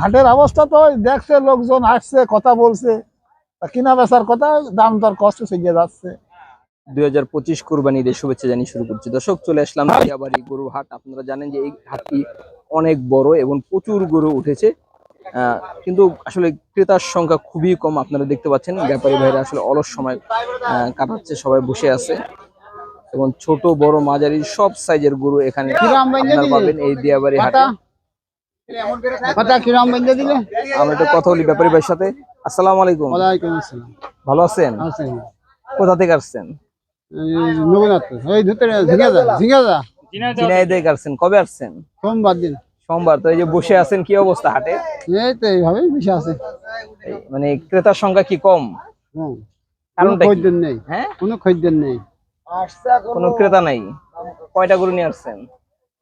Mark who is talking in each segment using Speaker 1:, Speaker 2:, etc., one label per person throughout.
Speaker 1: হাটের অবস্থা তো দেখছে লোকজন আসছে কথা বলছে। কিনা বেচার কথা দাম দর কষ্ট শিখে যাচ্ছে।
Speaker 2: দুই হাজার পঁচিশ কোরবানি ঈদের শুভেচ্ছা জানিয়ে শুরু করছি। দর্শক চলে আসলাম দিয়াবাড়ি গরুর হাট। আপনারা জানেন যে এই হাটটি অনেক বড় এবং প্রচুর গরু উঠেছে। কিন্তু আসলে ক্রেতার সংখ্যা খুবই কম আপনারা দেখতে পাচ্ছেন। ব্যাপারী ভাইরা আসলে অলস সময় কাটাচ্ছে সবাই বসে আছে। এবং ছোট বড় মাঝারি সব সাইজের গরু এখানে আপনারা পাবেন এই দিয়াবাড়ি হাটে।
Speaker 1: কথা কথা কিরম বেঁধে দিলে?
Speaker 2: আমরা একটু কথা বলি ব্যাপারী ভাইয়ের সাথে। আসসালামু আলাইকুম।
Speaker 1: ওয়ালাইকুম আসসালাম।
Speaker 2: ভালো আছেন? কোথা থেকে আসছেন?
Speaker 1: এই ভিতরে
Speaker 2: আসছেন। কবে আসছেন?
Speaker 1: সোমবার দিন।
Speaker 2: সোমবার। তো এই যে বসে আছেন কি অবস্থা হাটে?
Speaker 1: এই তো এইভাবেই বেশি আছে।
Speaker 2: মানে ক্রেতার সংখ্যা কি কম।
Speaker 1: কোনো
Speaker 2: কারণটা
Speaker 1: খদ্দের নেই।
Speaker 2: হ্যাঁ?
Speaker 1: কোনো খদ্দের নেই।
Speaker 2: কোনো ক্রেতা নাই? কয়টা গরু নিয়ে আসছেন?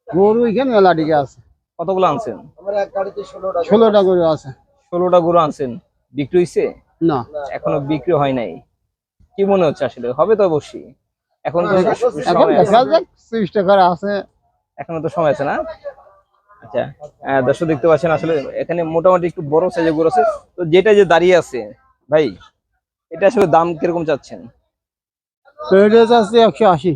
Speaker 1: গরু এখানে মেলা আছে।
Speaker 2: কতগুলো আনছেন?
Speaker 1: ষোলোটা গরু আছে।
Speaker 2: ষোলোটা গরু আনছেন। বিক্রি হয়েছে
Speaker 1: না।
Speaker 2: এখনও বিক্রি হয় নাই। কি মনে হচ্ছে আসলে? হবে তো অবশ্যই। এখন তো
Speaker 1: এখন
Speaker 2: সময় আছে।
Speaker 1: দেখা যাক ত্রিশ টাকার আছে।
Speaker 2: এখনও তো সময় আছে না? আচ্ছা। আহ, দর্শক দেখতে পাচ্ছেন আসলে এখানে মোটামুটি একটু বড় সাইজের গরু আছে। তো যেটা যে দাঁড়িয়ে আছে ভাই এটা আসলে দাম কীরকম চাচ্ছেন?
Speaker 1: তো এটা আছে একশো আশি।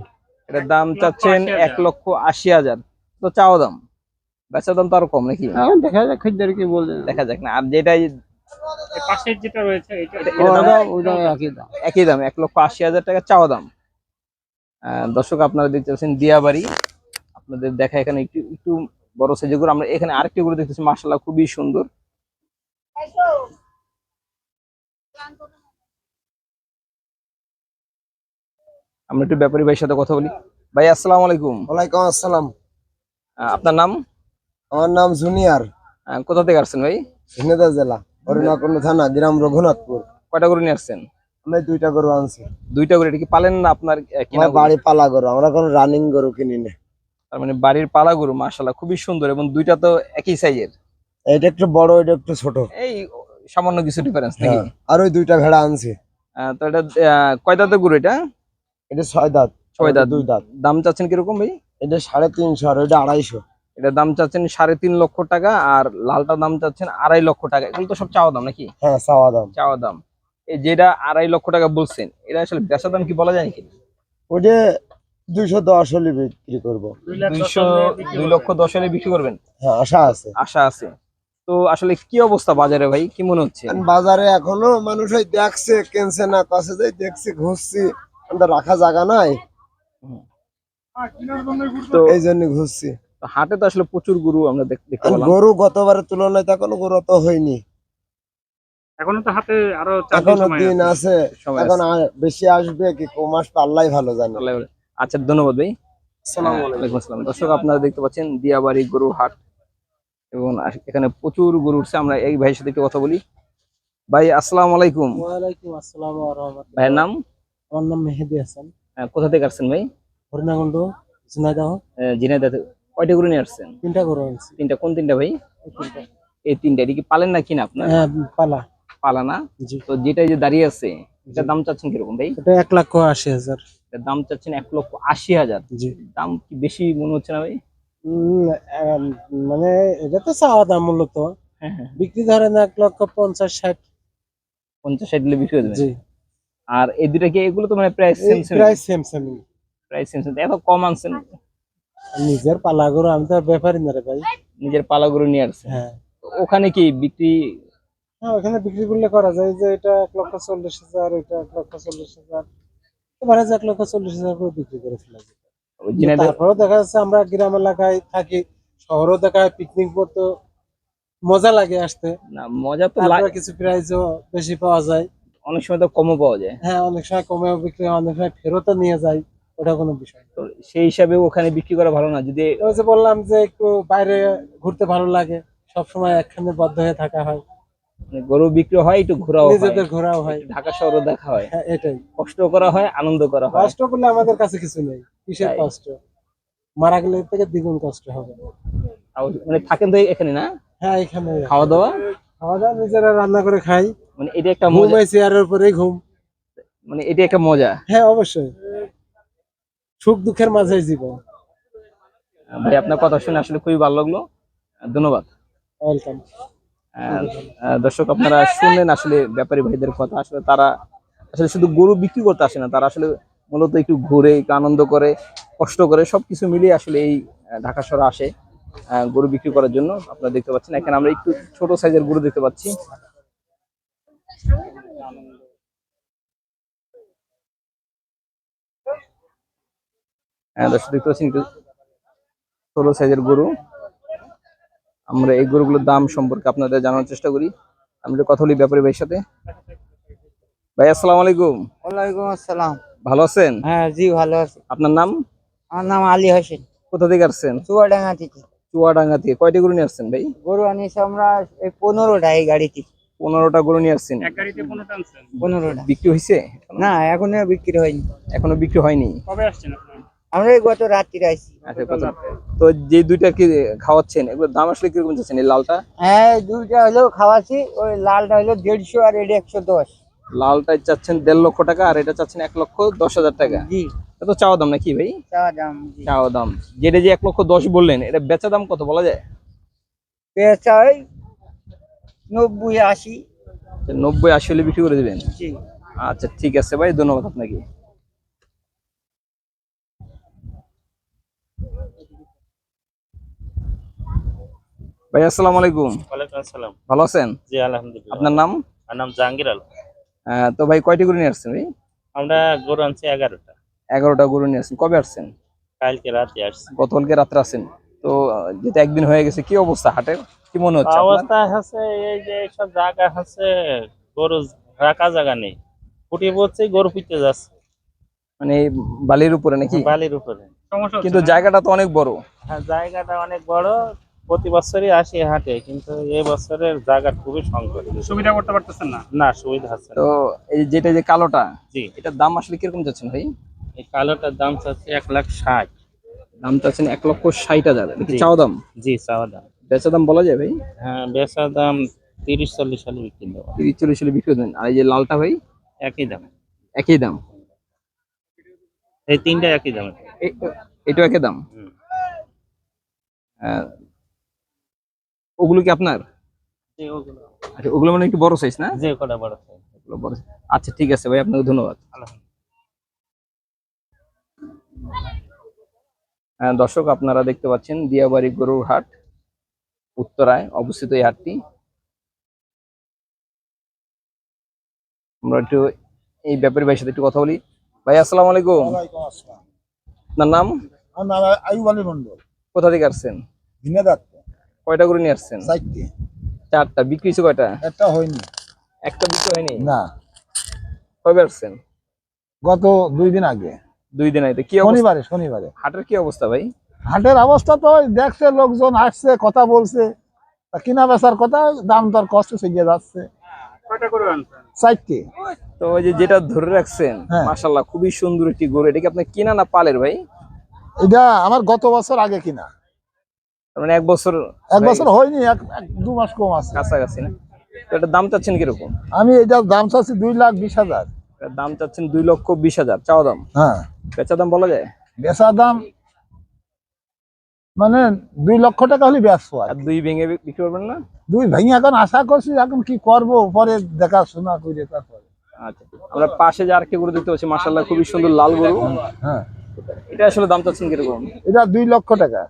Speaker 2: এটার দাম চাচ্ছেন এক লক্ষ আশি হাজার। তো চাওয়া দাম? বেচার দাম তো আরও কম নাকি?
Speaker 1: দেখা যাক খদ্দের কি বলছে
Speaker 2: দেখা যাক না আর যেটাই
Speaker 3: পাশের যেটা রয়েছে
Speaker 1: একই দাম।
Speaker 2: এক লক্ষ আশি হাজার টাকা চাওয়া দাম। আহ, দর্শক আপনারা দেখতে পাচ্ছেন দিয়াবাড়ি। আপনাদের দেখা এখানে একটু একটু বড় সাইজের গরু আমরা এখানে আরেকটি গরু দেখতেছি মার্শাল্লাহ খুবই সুন্দর। আমরা একটু ব্যাপারী ভাইয়ের সাথে কথা বলি। ভাই আসসালামু আলাইকুম।
Speaker 4: ওয়ালাইকুম আসসালাম।
Speaker 2: আহ, আপনার নাম?
Speaker 4: আমার নাম জুনিয়ার।
Speaker 2: কোথা থেকে আসছেন ভাই?
Speaker 4: ঝিনেদা জেলা হরিণাকুণ্ড থানা গ্রাম রঘুনাথপুর
Speaker 2: কয়টা গরু নিয়ে আসছেন?
Speaker 4: আমি দুইটা গরু আনছি।
Speaker 2: দুইটা গরু এটা কি পালেন না আপনার কিনা
Speaker 4: বাড়ি পালা গরু আমরা কোনো রানিং গরু কিনি না।
Speaker 2: তার মানে বাড়ির পালা গরু মাশাল্লাহ খুবই সুন্দর এবং দুইটা তো একই সাইজের
Speaker 4: এটা একটু বড় এটা একটু ছোট।
Speaker 2: এই সামান্য কিছু ডিফারেন্স নাকি?
Speaker 4: হ্যাঁ, আর ওই দুইটা ভেড়া আনছি।
Speaker 2: তো এটা কয় দাঁতের গরু এটা?
Speaker 4: এটা ছয় দাঁত
Speaker 2: ছয় দাঁত।
Speaker 4: দুই দাঁত।
Speaker 2: দাম চাচ্ছেন কীরকম ভাই?
Speaker 4: এটা সাড়ে তিনশো আর ওইটা আড়াইশো।
Speaker 2: এটা দাম চাচ্ছেন সাড়ে তিন লক্ষ টাকা আর লালটা দাম চাচ্ছেন আড়াই লক্ষ টাকা। এগুলো তো সব চাওয়া দাম নাকি?
Speaker 4: হ্যাঁ চাওয়া দাম।
Speaker 2: চাওয়া দাম। এই যেটা আড়াই লক্ষ টাকা বলছেন এটা আসলে বেচা দাম কি বলা যায় নাকি?
Speaker 4: ওইটা দুইশো দশ হলে বিক্রি করব।
Speaker 2: দুইশো দুই লক্ষ দশ হলে বিক্রি করবেন?
Speaker 4: হ্যাঁ আশা আছে।
Speaker 2: আশা আছে। তো আসলে কি অবস্থা বাজারে ভাই? কি মনে হচ্ছে?
Speaker 4: বাজারে এখনও মানুষ ওই দেখছে কেনছে না কাছে যাই দেখছি ঘুরছি। রাখা জায়গা নাই।
Speaker 2: তো
Speaker 4: এই জন্য ঘুরছি।
Speaker 2: হাটে তো আসলে প্রচুর গরু আমরা দেখ- দেখতে পেলাম।
Speaker 4: গরু গতবারের তুলনায় তো এখনও গরু তো হয়নি।
Speaker 3: এখনও তো হাতে আরও এখনও দিন আছে।
Speaker 4: এখন বেশি আসবে কি কম আসবে আল্লাহ ভালো জানে।
Speaker 2: আচ্ছা ধন্যবাদ ভাই। আসসালাম দর্শক আপনারা দেখতে পাচ্ছেন দিয়াবাড়ি গরুর হাট। এবং এখানে প্রচুর গরু উঠছে। আমরা এই ভাইয়ের সাথে একটু কথা বলি। ভাই আসসালামু আলাইকুম।
Speaker 1: ওয়ালাইকুম আসসালাম
Speaker 2: ভাইয়ের নাম?
Speaker 1: আমার নাম মেহেদি হাসান।
Speaker 2: আহ, কোথা থেকে আসছেন ভাই?
Speaker 1: ঝিনাইদহ।
Speaker 2: জিনাইদা কয়টা গরু নিয়ে আসছেন?
Speaker 1: তিনটা গরু আনছি
Speaker 2: তিনটা। কোন তিনটা ভাই? এই তিনটা। এদিকে পালেন না কিনা আপনার?
Speaker 1: হ্যাঁ পালা।
Speaker 2: পালা না? তো যেটা যে দাঁড়িয়ে আছে এটার দাম চাচ্ছেন কীরকম ভাই?
Speaker 1: এটা এক লাখ আশি হাজার।
Speaker 2: এটার দাম চাচ্ছেন এক লক্ষ আশি হাজার। দাম কি বেশি মনে হচ্ছে না ভাই?
Speaker 1: মানে এটা তো চাওয়া দাম মূলত।
Speaker 2: হ্যাঁ হ্যাঁ।
Speaker 1: বিক্রি ধরেন এক লক্ষ পঞ্চাশ ষাট।
Speaker 2: পঞ্চাশ ষাট দিলে বিক্রি হয়ে যাবে? আর এই দুটা কি এগুলো তো মানে প্রায় সেম সেম
Speaker 1: প্রায় সেম সেম
Speaker 2: প্রায় সেম সেম এত কম আনছেন।
Speaker 1: নিজের পালা গরু আমি তো ব্যাপারই না রে ভাই।
Speaker 2: নিজের পালা গরু নিয়ে আসছেন
Speaker 1: হ্যাঁ।
Speaker 2: ওখানে কি বিক্রি?
Speaker 1: হ্যাঁ ওখানে বিক্রি করলে করা যায় যে এটা এক লক্ষ চল্লিশ হাজার এটা এক লক্ষ চল্লিশ হাজার। এবারে এক লক্ষ চল্লিশ হাজার করে বিক্রি করে ফেলা যায় তারপরেও দেখা যাচ্ছে আমরা গ্রাম এলাকায় থাকি শহরও দেখায় পিকনিক করতে মজা লাগে আসতে।
Speaker 2: না মজা তো লাগে
Speaker 1: কিছু প্রাইজও বেশি পাওয়া যায়।
Speaker 2: অনেক সময় তো কমও পাওয়া যায়।
Speaker 1: হ্যাঁ অনেক সময় কমেও বিক্রি হয় অনেক সময় ফেরতও নিয়ে যায়। ওটা কোনো বিষয়
Speaker 2: তো সেই হিসাবে ওখানে বিক্রি করা ভালো না। যদি
Speaker 1: ওই যে বললাম যে একটু বাইরে ঘুরতে ভালো লাগে সব সময় একখানে বদ্ধ হয়ে থাকা হয়।
Speaker 2: মানে গরু বিক্রি হয় একটু ঘোরাও
Speaker 1: নিজেদের ঘোরাও হয়।
Speaker 2: ঢাকা শহরও দেখা হয়।
Speaker 1: হ্যাঁ এটাই।
Speaker 2: কষ্ট করা হয় আনন্দ করা হয়।
Speaker 1: কষ্ট করলে আমাদের কাছে কিছু নেই কিসের কষ্ট? মারা গেলে থেকে দ্বিগুণ কষ্ট হবে।
Speaker 2: মানে থাকেন তো এখানে না?
Speaker 1: হ্যাঁ এখানে।
Speaker 2: খাওয়া দাওয়া
Speaker 1: খাওয়া দাওয়া নিজেরা রান্না করে খাই।
Speaker 2: মানে এটা একটা মজা।
Speaker 1: চেয়ারের উপরেই ঘুম।
Speaker 2: মানে এটা একটা মজা।
Speaker 1: হ্যাঁ অবশ্যই। সুখ দুঃখের মাঝে জীবন।
Speaker 2: ভাই আপনার কথা শুনে আসলে খুবই ভালো লাগল। ধন্যবাদ।
Speaker 1: ওয়েলকাম
Speaker 2: আহ, দর্শক আপনারা শুনলেন আসলে ব্যাপারী ভাইদের কথা। আসলে তারা আসলে শুধু গরু বিক্রি করতে আসে না তারা আসলে মূলত একটু ঘুরে একটু আনন্দ করে কষ্ট করে সবকিছু মিলিয়ে আসলে এই ঢাকা শহরে আসে গরু বিক্রি করার জন্য। আপনারা দেখতে পাচ্ছেন এখানে আমরা একটু ছোট সাইজের গরু দেখতে পাচ্ছি। দর্শক দেখতে পাচ্ছেন একটু ছোট সাইজের গরু। আমরা এই গরুগুলোর দাম সম্পর্কে আপনাদের জানানোর চেষ্টা করি। আমি একটু কথা বলি ব্যাপারী ভাইয়ের সাথে। ভাই আসসালাম আলাইকুম।
Speaker 5: ওয়ালাইকুম আসসালাম।
Speaker 2: ভালো আছেন?
Speaker 5: হ্যাঁ জি ভালো আছি।
Speaker 2: আপনার নাম?
Speaker 5: আমার নাম আলী হোসেন।
Speaker 2: কোথা থেকে আসছেন?
Speaker 5: চুয়াডাঙ্গা থেকে।
Speaker 2: চুয়াডাঙ্গা থেকে। কয়টি গরু নিয়ে আসছেন ভাই?
Speaker 5: গরু আনিস আমরা এই পনেরোটা এই গাড়িতে।
Speaker 2: পনেরোটা গরু নিয়ে আসছেন।
Speaker 3: এক গাড়িতে পনেরোটা আনছেন?
Speaker 5: পনেরোটা।
Speaker 2: বিক্রি হয়েছে?
Speaker 5: না এখনও বিক্রি হয়নি।
Speaker 2: এখনও বিক্রি হয়নি।
Speaker 3: কবে আসছেন
Speaker 5: আমরা গত রাত্রিরে আইছি।
Speaker 2: আচ্ছা কত- তো যে দুইটা কি খাওয়াচ্ছেন এগুলোর দাম আসলে কীরকম চাচ্ছেন এই লালটা?
Speaker 5: হ্যাঁ দুইটা হলো খাওয়াছি ওই লালটা হলো দেড়শো আর এটা একশো দশ।
Speaker 2: লালটাই চাচ্ছেন দেড় লক্ষ টাকা আর এটা চাচ্ছেন এক লক্ষ দশ হাজার টাকা।
Speaker 5: জি।
Speaker 2: তো চাওয়া দাম নাকি ভাই?
Speaker 5: চাওয়া দাম
Speaker 2: চাওয়া দাম। যেটা যে এক লক্ষ দশ বললেন এটা বেচা দাম কত বলা যায়?
Speaker 5: পেঁচা ওই নব্বই আশি।
Speaker 2: নব্বই আশি হলে বিক্রি করে দেবেন?
Speaker 5: জি।
Speaker 2: আচ্ছা ঠিক আছে ভাই ধন্যবাদ আপনাকে। ভাই আসসালামু আলাইকুম।
Speaker 6: ওয়ালাইকুম আসসালাম।
Speaker 2: ভালো আছেন?
Speaker 6: জি আলহামদুলিল্লাহ।
Speaker 2: আপনার নাম?
Speaker 6: আমার নাম জাহাঙ্গীর আলম।
Speaker 2: আহ, তো ভাই কয়টি গরু নিয়ে আসছেন ভাই?
Speaker 6: আমরা গরু আনছি এগারোটা।
Speaker 2: এগারোটা গরু নিয়ে আসছেন। কবে আসছেন?
Speaker 6: কালকে রাতে আসছি।
Speaker 2: গতকালকে রাত্রে আসেন তো যেটা একদিন হয়ে গেছে কি অবস্থা হাটের কি মনে হচ্ছে
Speaker 6: অবস্থা আছে এই যে সব জায়গা আছে গরু রাখা জায়গা নেই। ফুটি পড়ছে গরু পিটতে যাচ্ছে।
Speaker 2: মানে বালির উপরে নাকি?
Speaker 6: বালির উপরে।
Speaker 3: সমস্যা
Speaker 2: কিন্তু জায়গাটা তো অনেক বড়।
Speaker 6: হ্যাঁ জায়গাটা অনেক বড়। প্রতি বছরই আসি হাটে কিন্তু এই বছরের জায়গা খুবই সংকট।
Speaker 3: সুবিধা করতে পারতেছেন না?
Speaker 6: না সুবিধা আছে
Speaker 2: তো এই যেটা যে কালোটা
Speaker 6: জি।
Speaker 2: এটার দাম আসলে কীরকম যাচ্ছেন ভাই?
Speaker 6: এই কালোটার দাম চাচ্ছে এক লাখ ষাট।
Speaker 2: দাম চাচ্ছেন এক লক্ষ ষাট হাজার। এটা। চাওয়া দাম?
Speaker 6: জি চাওয়া দাম।
Speaker 2: বেচা দাম বলা যায় ভাই?
Speaker 6: হ্যাঁ বেচা দাম তিরিশ চল্লিশ সালে বিক্রি দেবো।
Speaker 2: তিরিশ চল্লিশ সালে বিক্রি দেন আর এই যে লালটা ভাই?
Speaker 6: একই দাম।
Speaker 2: একই দাম।
Speaker 6: এই তিনটা একই দাম।
Speaker 2: এ- এটাও একই দাম?
Speaker 6: হুম।
Speaker 2: ওগুলো কি আপনার?
Speaker 6: ওগুলো।
Speaker 2: আচ্ছা ওগুলো মানে একটু বড় সাইজ না?
Speaker 6: যে কটা বড়।
Speaker 2: ওগুলো বড় আচ্ছা ঠিক আছে ভাই আপনাকে ধন্যবাদ। আহ, দর্শক আপনারা দেখতে পাচ্ছেন দিয়াবাড়ি গরুর হাট উত্তরায় অবস্থিত এই হাটটি। আমরা একটু এই ব্যাপারী ভাইয়ের সাথে একটু কথা বলি। ভাই আসসালামু আলাইকুম। আপনার নাম?
Speaker 7: আমার নাম আয়ুব আলী মন্ডল
Speaker 2: কোথা থেকে আসছেন?
Speaker 7: ভিনে দত্ত
Speaker 2: কয়টা করে নিয়ে আসছেন?
Speaker 7: চারটে।
Speaker 2: চারটা। বিক্রি হয়েছে কয়টা?
Speaker 7: একটা হয়নি।
Speaker 2: একটা বিক্রি হয়নি?
Speaker 7: না।
Speaker 2: কবে আসছেন?
Speaker 7: গত দুই দিন আগে।
Speaker 2: দুই দিন আগে। কি
Speaker 7: শনিবারে শনিবারে।
Speaker 2: হাটের কি অবস্থা ভাই?
Speaker 7: হাটের অবস্থা তো দেখছে লোকজন আসছে কথা বলছে। কিনা বেচার কথা দাম দর কষ্ট সেগিয়ে যাচ্ছে।
Speaker 3: কয়টা করে আনছেন?
Speaker 7: চারটে।
Speaker 2: তো ওই যে যেটা ধরে রাখছেন
Speaker 7: হ্যাঁ।
Speaker 2: মাশাল্লাহ খুবই সুন্দর একটি গরু। এটা কি আপনার কিনা না পালের ভাই?
Speaker 7: এটা আমার গত বছর আগে কিনা।
Speaker 2: মানে এক বছর
Speaker 7: এক বছর হয়নি এক দু মাস কম আছে।
Speaker 2: কাছাকাছি না? তো এটার দাম চাচ্ছেন কীরকম?
Speaker 7: আমি এটার দাম চাচ্ছি দুই লাখ বিশ হাজার।
Speaker 2: দাম চাচ্ছেন দুই লক্ষ বিশ হাজার চাওয়া দাম?
Speaker 7: হ্যাঁ।
Speaker 2: বেচা দাম বলা যায়?
Speaker 7: বেচার দাম মানে দুই লক্ষ টাকা হলে ব্যস্ত আর
Speaker 2: দুই ভেঙে বিক্রি করবেন না?
Speaker 7: দুই ভেঙে এখন আশা করছি এখন কি করব পরে দেখাশোনা করে তারপরে।
Speaker 2: আচ্ছা আমরা পাশে যে আরেকটি গরু দেখতে পাচ্ছি মাশাল্লাহ খুবই সুন্দর লাল গরু।
Speaker 7: হ্যাঁ।
Speaker 2: এটা আসলে দাম চাচ্ছেন কীরকম?
Speaker 7: এটা দুই লক্ষ টাকা।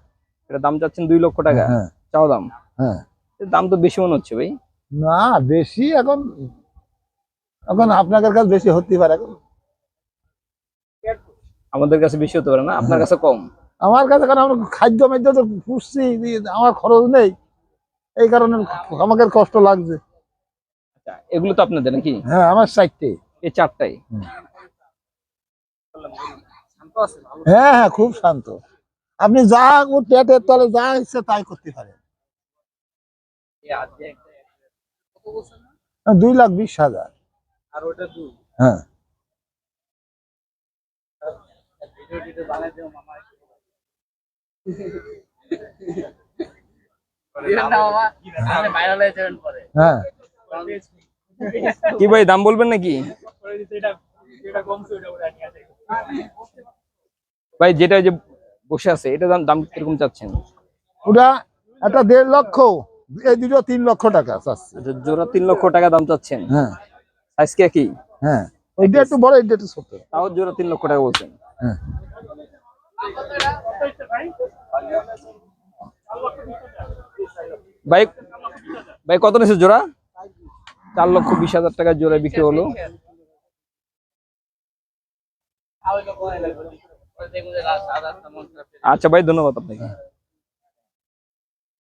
Speaker 2: এটা দাম চাচ্ছেন দুই লক্ষ টাকা।
Speaker 7: হ্যাঁ
Speaker 2: চাওয়া দাম?
Speaker 7: হ্যাঁ।
Speaker 2: দাম তো বেশি মনে হচ্ছে ভাই।
Speaker 7: না বেশি এখন এখন আপনাদের কাছে বেশি হতে পারে এখন।
Speaker 2: আমাদের কাছে বেশি হতে পারে না? আপনার কাছে কম?
Speaker 7: আমার কাছে কারণ আমরা খাদ্য মাদ্য তো পুষছি আমার খরচ নেই। এই কারণে আমাকে কষ্ট লাগছে।
Speaker 2: আচ্ছা এগুলো তো আপনাদের নাকি?
Speaker 7: হ্যাঁ আমার চারটে।
Speaker 2: এই চারটাই?
Speaker 7: হ্যাঁ হ্যাঁ খুব শান্ত। আপনি যা পেটের তলে যা ইচ্ছে তাই করতে পারেন। হ্যাঁ, দুই লাখ বিশ হাজার। হ্যাঁ। হ্যাঁ
Speaker 2: কি ভাই দাম বলবেন নাকি? ভাই যেটা যে বসে আছে এটা দাম দাম কীরকম চাচ্ছেন?
Speaker 7: ওটা একটা দেড় লক্ষ এই দুটো তিন লক্ষ টাকা চাচ্ছে।
Speaker 2: আচ্ছা, জোড়া তিন লক্ষ টাকা দাম চাচ্ছেন?
Speaker 7: হ্যাঁ।
Speaker 2: সাইজ কি
Speaker 7: হ্যাঁ। ওইটা একটু বড় এইটা একটু ছোট।
Speaker 2: তাও জোড়া তিন লক্ষ টাকা বলছেন।
Speaker 7: হ্যাঁ।
Speaker 2: ভাই ভাই কত নিচ্ছে জোড়া? চার লক্ষ বিশ হাজার টাকা জোড়া বিক্রি হলো। আচ্ছা ভাই ধন্যবাদ আপনাকে।